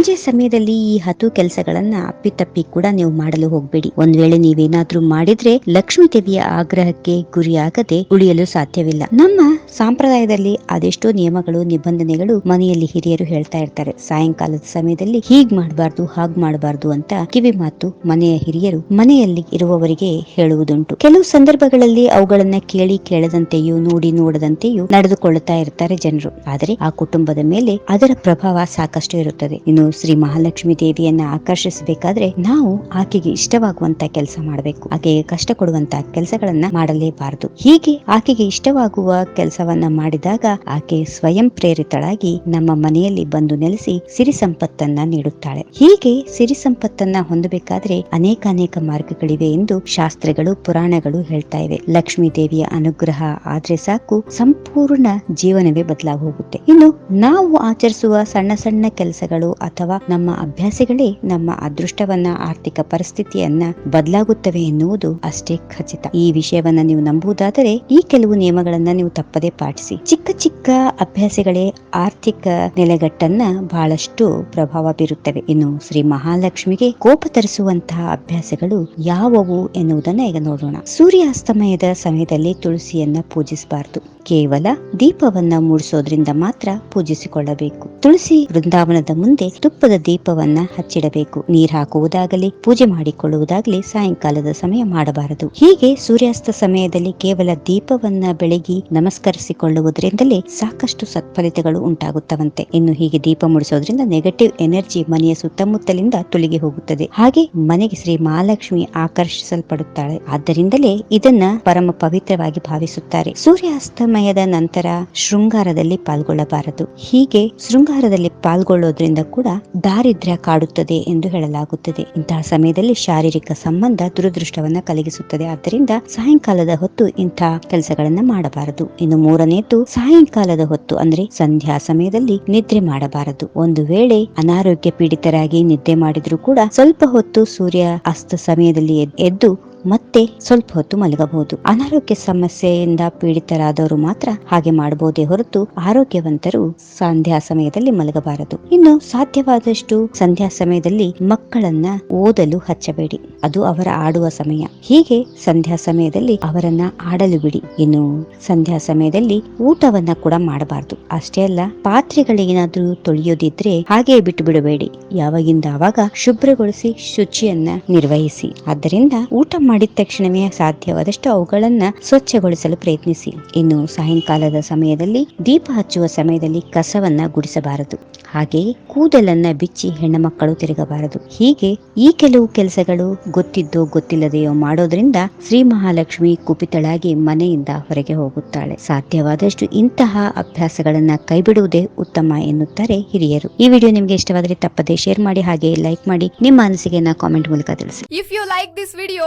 ಸಂಜೆ ಸಮಯದಲ್ಲಿ ಈ ಹತ್ತು ಕೆಲಸಗಳನ್ನ ಅಪ್ಪಿತಪ್ಪಿ ಕೂಡ ನೀವು ಮಾಡಲು ಹೋಗಬೇಡಿ. ಒಂದ್ ವೇಳೆ ನೀವೇನಾದ್ರೂ ಮಾಡಿದ್ರೆ ಲಕ್ಷ್ಮೀ ದೇವಿಯ ಆಗ್ರಹಕ್ಕೆ ಗುರಿಯಾಗದೆ ಉಳಿಯಲು ಸಾಧ್ಯವಿಲ್ಲ. ನಮ್ಮ ಸಂಪ್ರದಾಯದಲ್ಲಿ ಅದೆಷ್ಟೋ ನಿಯಮಗಳು, ನಿಬಂಧನೆಗಳು ಮನೆಯಲ್ಲಿ ಹಿರಿಯರು ಹೇಳ್ತಾ ಇರ್ತಾರೆ. ಸಾಯಂಕಾಲದ ಸಮಯದಲ್ಲಿ ಹೀಗ್ ಮಾಡಬಾರ್ದು, ಹಾಗ್ ಮಾಡಬಾರ್ದು ಅಂತ ಕಿವಿ ಮಾತು ಮನೆಯ ಹಿರಿಯರು ಮನೆಯಲ್ಲಿ ಇರುವವರಿಗೆ ಹೇಳುವುದುಂಟು. ಕೆಲವು ಸಂದರ್ಭಗಳಲ್ಲಿ ಅವುಗಳನ್ನ ಕೇಳಿ ಕೇಳದಂತೆಯೂ, ನೋಡಿ ನೋಡದಂತೆಯೂ ನಡೆದುಕೊಳ್ಳುತ್ತಾ ಇರ್ತಾರೆ ಜನರು. ಆದರೆ ಆ ಕುಟುಂಬದ ಮೇಲೆ ಅದರ ಪ್ರಭಾವ ಸಾಕಷ್ಟು ಇರುತ್ತದೆ. ಇನ್ನು ಶ್ರೀ ಮಹಾಲಕ್ಷ್ಮಿ ದೇವಿಯನ್ನ ಆಕರ್ಷಿಸಬೇಕಾದ್ರೆ ನಾವು ಆಕೆಗೆ ಇಷ್ಟವಾಗುವಂತ ಕೆಲಸ ಮಾಡಬೇಕು. ಆಕೆಗೆ ಕಷ್ಟ ಕೊಡುವಂತ ಕೆಲಸಗಳನ್ನ ಮಾಡಲೇಬಾರದು. ಹೀಗೆ ಆಕೆಗೆ ಇಷ್ಟವಾಗುವ ಕೆಲಸವನ್ನ ಮಾಡಿದಾಗ ಆಕೆ ಸ್ವಯಂ ಪ್ರೇರಿತಳಾಗಿ ನಮ್ಮ ಮನೆಯಲ್ಲಿ ಬಂದು ನೆಲೆಸಿ ಸಿರಿ ಸಂಪತ್ತನ್ನ ನೀಡುತ್ತಾಳೆ. ಹೀಗೆ ಸಿರಿ ಸಂಪತ್ತನ್ನ ಹೊಂದಬೇಕಾದ್ರೆ ಅನೇಕ ಅನೇಕ ಮಾರ್ಗಗಳಿವೆ ಎಂದು ಶಾಸ್ತ್ರಗಳು, ಪುರಾಣಗಳು ಹೇಳ್ತಾ ಇವೆ. ಲಕ್ಷ್ಮೀ ದೇವಿಯ ಅನುಗ್ರಹ ಆದ್ರೆ ಸಾಕು, ಸಂಪೂರ್ಣ ಜೀವನವೇ ಬದಲಾಗಿ ಹೋಗುತ್ತೆ ಇನ್ನು ನಾವು ಆಚರಿಸುವ ಸಣ್ಣ ಸಣ್ಣ ಕೆಲಸಗಳು ಅಥವಾ ನಮ್ಮ ಅಭ್ಯಾಸಗಳೇ ನಮ್ಮ ಅದೃಷ್ಟವನ್ನ, ಆರ್ಥಿಕ ಪರಿಸ್ಥಿತಿಯನ್ನ ಬದಲಾಗುತ್ತವೆ ಎನ್ನುವುದು ಅಷ್ಟೇ ಖಚಿತ. ಈ ವಿಷಯವನ್ನ ನೀವು ನಂಬುವುದಾದರೆ ಈ ಕೆಲವು ನಿಯಮಗಳನ್ನ ನೀವು ತಪ್ಪದೇ ಪಾಟಿಸಿ. ಚಿಕ್ಕ ಚಿಕ್ಕ ಅಭ್ಯಾಸಗಳೇ ಆರ್ಥಿಕ ನೆಲೆಗಟ್ಟನ್ನ ಬಹಳಷ್ಟು ಪ್ರಭಾವ ಬೀರುತ್ತವೆ. ಇನ್ನು ಶ್ರೀ ಮಹಾಲಕ್ಷ್ಮಿಗೆ ಕೋಪ ತರಿಸುವಂತಹ ಅಭ್ಯಾಸಗಳು ಯಾವುವು ಎನ್ನುವುದನ್ನ ಈಗ ನೋಡೋಣ. ಸೂರ್ಯಾಸ್ತಮಯದ ಸಮಯದಲ್ಲಿ ತುಳಸಿಯನ್ನ ಪೂಜಿಸಬಾರದು. ಕೇವಲ ದೀಪವನ್ನ ಮೂಡಿಸೋದ್ರಿಂದ ಮಾತ್ರ ಪೂಜಿಸಿಕೊಳ್ಳಬೇಕು. ತುಳಸಿ ವೃಂದಾವನದ ಮುಂದೆ ತುಪ್ಪದ ದೀಪವನ್ನ ಹಚ್ಚಿಡಬೇಕು. ನೀರ್ ಹಾಕುವುದಾಗಲಿ, ಪೂಜೆ ಮಾಡಿಕೊಳ್ಳುವುದಾಗಲಿ ಸಾಯಂಕಾಲದ ಸಮಯ ಮಾಡಬಾರದು. ಹೀಗೆ ಸೂರ್ಯಾಸ್ತ ಸಮಯದಲ್ಲಿ ಕೇವಲ ದೀಪವನ್ನ ಬೆಳಗಿ ನಮಸ್ಕರಿಸಿಕೊಳ್ಳುವುದರಿಂದಲೇ ಸಾಕಷ್ಟು ಸತ್ಫಲಿತಗಳು ಉಂಟಾಗುತ್ತವಂತೆ. ಇನ್ನು ಹೀಗೆ ದೀಪ ಮುಡಿಸೋದ್ರಿಂದ ನೆಗೆಟಿವ್ ಎನರ್ಜಿ ಮನೆಯ ಸುತ್ತಮುತ್ತಲಿಂದ ತುಳಿಗೆ ಹೋಗುತ್ತದೆ. ಹಾಗೆ ಮನೆಗೆ ಶ್ರೀ ಮಹಾಲಕ್ಷ್ಮಿ ಆಕರ್ಷಿಸಲ್ಪಡುತ್ತಾಳೆ. ಆದ್ದರಿಂದಲೇ ಇದನ್ನ ಪರಮ ಪವಿತ್ರವಾಗಿ ಭಾವಿಸುತ್ತಾರೆ. ಸೂರ್ಯಾಸ್ತಮಯದ ನಂತರ ಶೃಂಗಾರದಲ್ಲಿ ಪಾಲ್ಗೊಳ್ಳಬಾರದು. ಹೀಗೆ ಶೃಂಗಾರದಲ್ಲಿ ಪಾಲ್ಗೊಳ್ಳೋದ್ರಿಂದ ಕೂಡ ದಾರಿದ್ರ್ಯ ಕಾಡುತ್ತದೆ ಎಂದು ಹೇಳಲಾಗುತ್ತದೆ. ಇಂತಹ ಸಮಯದಲ್ಲಿ ಶಾರೀರಿಕ ಸಂಬಂಧ ದುರದೃಷ್ಟವನ್ನ ಕಲಗಿಸುತ್ತದೆ. ಆದ್ದರಿಂದ ಸಾಯಂಕಾಲದ ಹೊತ್ತು ಇಂತಹ ಕೆಲಸಗಳನ್ನ ಮಾಡಬಾರದು. ಇನ್ನು ಮೂರನೆಯದ್ದು ಸಾಯಂಕಾಲದ ಹೊತ್ತು ಅಂದ್ರೆ ಸಂಧ್ಯಾ ಸಮಯದಲ್ಲಿ ನಿದ್ರೆ ಮಾಡಬಾರದು. ಒಂದು ವೇಳೆ ಅನಾರೋಗ್ಯ ಪೀಡಿತರಾಗಿ ನಿದ್ದೆ ಮಾಡಿದ್ರು ಕೂಡ ಸ್ವಲ್ಪ ಹೊತ್ತು ಸೂರ್ಯ ಅಸ್ತ ಸಮಯದಲ್ಲಿ ಎದ್- ಎದ್ದು ಮತ್ತೆ ಸ್ವಲ್ಪ ಹೊತ್ತು ಮಲಗಬಹುದು. ಅನಾರೋಗ್ಯ ಸಮಸ್ಯೆಯಿಂದ ಪೀಡಿತರಾದವರು ಮಾತ್ರ ಹಾಗೆ ಮಾಡಬಹುದೇ ಹೊರತು ಆರೋಗ್ಯವಂತರು ಸಂಧ್ಯಾ ಸಮಯದಲ್ಲಿ ಮಲಗಬಾರದು. ಇನ್ನು ಸಾಧ್ಯವಾದಷ್ಟು ಸಂಧ್ಯಾ ಸಮಯದಲ್ಲಿ ಮಕ್ಕಳನ್ನ ಓದಲು ಹಚ್ಚಬೇಡಿ. ಅದು ಅವರ ಆಡುವ ಸಮಯ. ಹೀಗೆ ಸಂಧ್ಯಾ ಸಮಯದಲ್ಲಿ ಅವರನ್ನ ಆಡಲು ಬಿಡಿ. ಇನ್ನು ಸಂಧ್ಯಾ ಸಮಯದಲ್ಲಿ ಊಟವನ್ನ ಕೂಡ ಮಾಡಬಾರದು. ಅಷ್ಟೇ ಅಲ್ಲ ಪಾತ್ರೆಗಳೇನಾದ್ರೂ ತೊಳೆಯೋದಿದ್ರೆ ಹಾಗೆ ಬಿಟ್ಟು ಬಿಡಬೇಡಿ. ಯಾವಾಗಿಂದ ಆವಾಗ ಶುಭ್ರಗೊಳಿಸಿ ಶುಚಿಯನ್ನ ನಿರ್ವಹಿಸಿ. ಆದ್ದರಿಂದ ಊಟ ಮಾಡಿದ ತಕ್ಷಣವೇ ಸಾಧ್ಯವಾದಷ್ಟು ಅವುಗಳನ್ನ ಸ್ವಚ್ಛಗೊಳಿಸಲು ಪ್ರಯತ್ನಿಸಿ. ಇನ್ನು ಸಾಯಂಕಾಲದ ಸಮಯದಲ್ಲಿ ದೀಪ ಹಚ್ಚುವ ಸಮಯದಲ್ಲಿ ಕಸವನ್ನ ಗುಡಿಸಬಾರದು. ಹಾಗೆಯೇ ಕೂದಲನ್ನ ಬಿಚ್ಚಿ ಹೆಣ್ಣು ಮಕ್ಕಳು ತಿರುಗಬಾರದು. ಹೀಗೆ ಈ ಕೆಲವು ಕೆಲಸಗಳು ಗೊತ್ತಿದ್ದೋ ಗೊತ್ತಿಲ್ಲದೆಯೋ ಮಾಡೋದ್ರಿಂದ ಶ್ರೀ ಮಹಾಲಕ್ಷ್ಮಿ ಕುಪಿತಳಾಗಿ ಮನೆಯಿಂದ ಹೊರಗೆ ಹೋಗುತ್ತಾಳೆ. ಸಾಧ್ಯವಾದಷ್ಟು ಇಂತಹ ಅಭ್ಯಾಸಗಳನ್ನ ಕೈಬಿಡುವುದೇ ಉತ್ತಮ ಎನ್ನುತ್ತಾರೆ ಹಿರಿಯರು. ಈ ವಿಡಿಯೋ ನಿಮಗೆ ಇಷ್ಟವಾದರೆ ತಪ್ಪದೇ ಶೇರ್ ಮಾಡಿ, ಹಾಗೆ ಲೈಕ್ ಮಾಡಿ, ನಿಮ್ಮ ಅನಿಸಿಕೆಯನ್ನ ಕಾಮೆಂಟ್ ಮೂಲಕ ತಿಳಿಸಿ. If you like this video